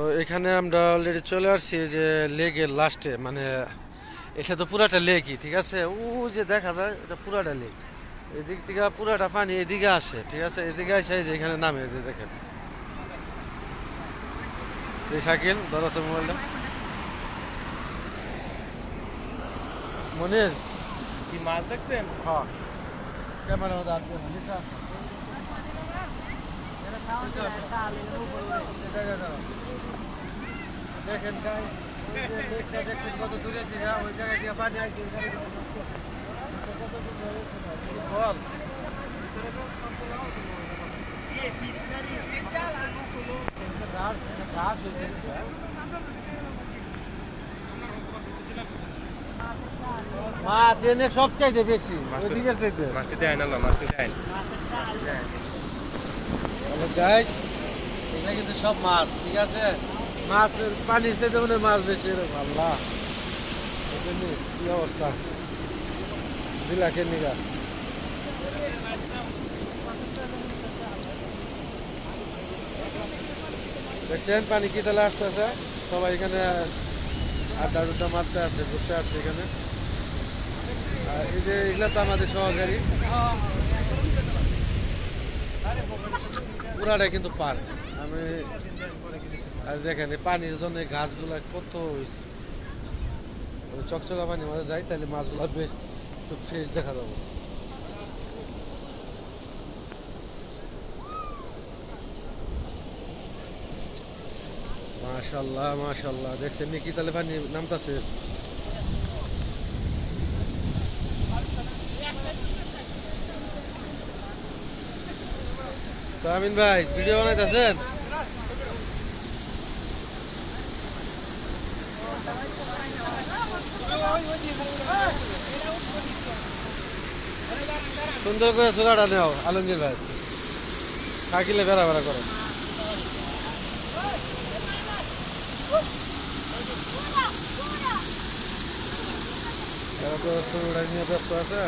তো এখানে আমরা অলরেডি চলে আসছি যে লেগের লাস্টে মানে এটা তো পুরাটা লেকই ঠিক আছে? ও যে দেখা যায় এটা পুরাটা লেক এদিক থেকে পুরাটা পানি এদিকে আসে ঠিক আছে? এদিকে আসে যে এখানে নামে যে দেখেন। শাকিল ধরো মোবাইলটা। মনির? কি মাছ দেখছেন? হ্যাঁ। ক্যামেরা মধ্যে। দেখেন গাই দেখছেন কত দূরে দিঘা ওই জায়গায় দিয়ে পানি আসছে ফল। ঘাস, হয়েছে মাছ এনে সব চাইতে বেশি ওইদিকে চাইতে। মাছটি দেয় না মাছটি দেয় গাইস এখানে কিন্তু সব মাছ ঠিক আছে? মাছ পানির সাথে মানে মাছ বেশি এরকম। আল্লাহ। কি অবস্থা? দিলা কে নিগা। দেখছেন, পানি কি তাহলে আসতেছে? সবাই এখানে আড্ডা আড্ডা মারতে আছে বসে আছে এখানে। আর এই যে এগুলা তো আমাদের সহকারী। পুরাটা কিন্তু পার। আমি আর দেখেন পানির জন্য গাছগুলা কত হয়েছে। ওই চকচকা পানি মাঝে যাই তাহলে মাছগুলো বেশ একটু ফ্রেশ দেখা যাবে। মাশাল্লাহ মাশাল্লাহ। দেখছেন নাকি? তাহলে পানি নামতাছে। তো আমিন ভাই ভিডিও বানাইতেছেন? সুন্দর করে চূড়াটা নেও আলমগীর ভাই। সাইকেলে বেড়া বেড়া করে। এরা নিয়ে ব্যস্ত আছে।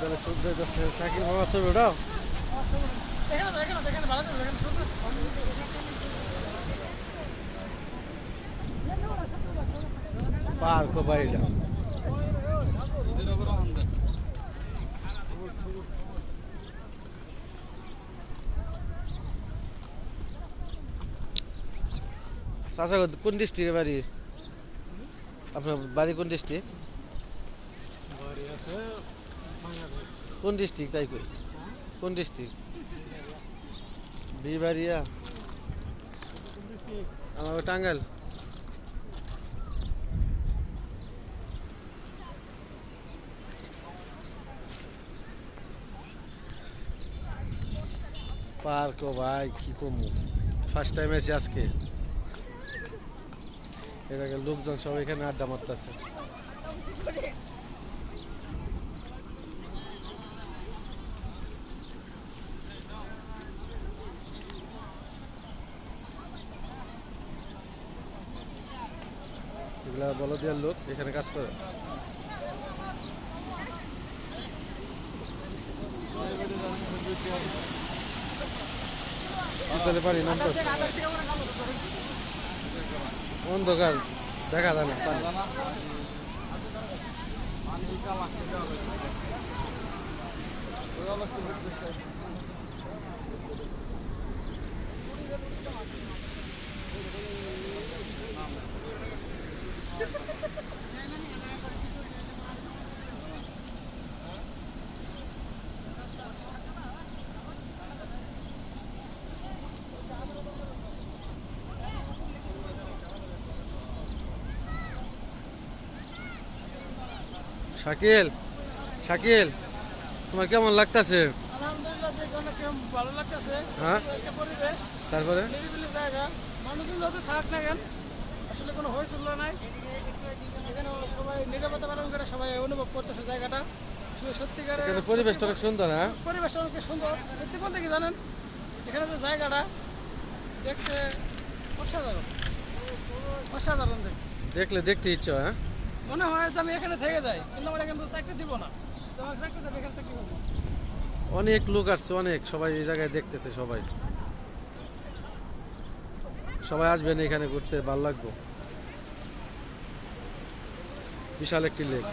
তাহলে সূর্য যাচ্ছে সাকিব মামা ছবি ওটাও পার্ক বাইলা চাচা, কোন ডিস্ট্রিক্টের বাড়ি? আপনার বাড়ি কোন ডিস্ট্রিক্ট কোন ডিস্ট্রিক্ট? তাই কই। কোন ডিস্ট্রিক্ট? বিবাড়িয়া। আমার টাঙ্গাইল। পার্ক ও ভাই কি কমু। ফার্স্ট টাইম এসে আজকে। এটাকে লোকজন সব এখানে আড্ডা মারতেছে। এগুলা বলদিয়ার লোক এখানে কাজ করে। বিকালে পানি নামতেছে। অন্ধকার দেখা যায় না পানি। শাকিল শাকিল তোমার কেমন লাগতাছে? আলহামদুলিল্লাহ দেখে অনেক ভালো লাগতেছে। হ্যাঁ? পরিবেশ তারপরে? নিরিবিলি জায়গা। মানুষজন যত থাক না কেন আসলে কোনো হয়েছিল নাই। এখানে সবাই নিরাপত্তা পালন করে সবাই অনুভব করতেছে জায়গাটা। সত্যিকারের পরিবেশটা অনেক সুন্দর হ্যাঁ? পরিবেশটা অনেক সুন্দর। সত্যি বলতে কি জানেন? এখানে যে জায়গাটা দেখতে অসাধারণ। অসাধারণ দেখ দেখলে দেখতে ইচ্ছা হ্যাঁ? মনে হয় যে আমি এখানে থেকে যাই কিন্তু আমার এখানে তো চাকরি দিব না তোমার চাকরি দেবে এখানে চাকরি করব অনেক লোক আসছে অনেক সবাই এই জায়গায় দেখতেছে সবাই সবাই আসবেন এখানে ঘুরতে ভালো লাগবো বিশাল একটি লেক